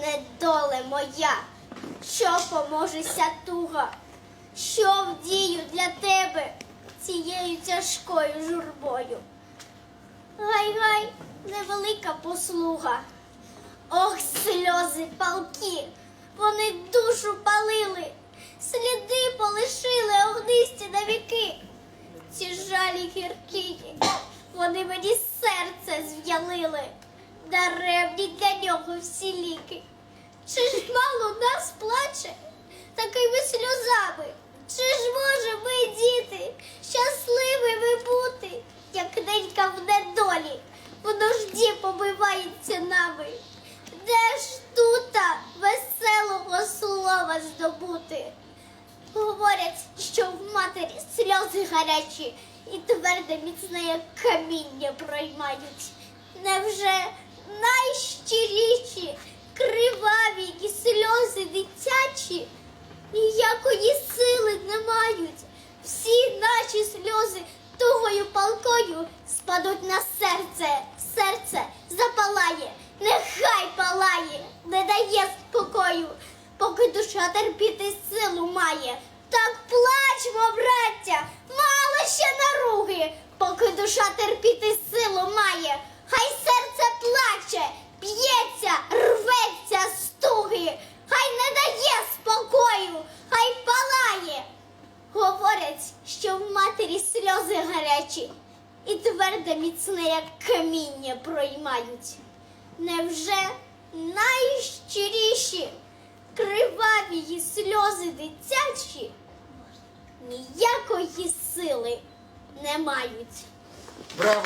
недоле моя, що поможеся туга, що вдію для тебе цією тяжкою журбою. Гай-гай, невелика послуга. Ох, сльози палки, вони душу палили, сліди полишили огнисті на віки. Ці жалі гіркі, вони мені серце зв'ялили, даремні для нього всі ліки. Чи ж мало нас плаче такими сльозами? Чи ж може ми, діти, щасливими бути, як ненька в недолі, в нужді побивається нами? Де ж тута веселого слова здобути? Говорять, що в матері сльози гарячі і тверде міцне, як каміння проймають. Невже найщиріші, криваві і сльози дитячі ніякої сили не мають? Всі наші сльози тугою палкою спадуть на серце, серце запалає, нехай палає, не дає спокою, поки душа терпіти силу має. Так плачмо, браття, мало ще наруги, поки душа терпіти силу має. Хай серце плаче, б'ється, рветься з туги, хай не дає спокою, хай палає. Говорять, що в матері сльози гарячі і тверде міцне, як каміння проймають. Невже найщиріші, криваві її сльози дитячі ніякої сили не мають? Браво!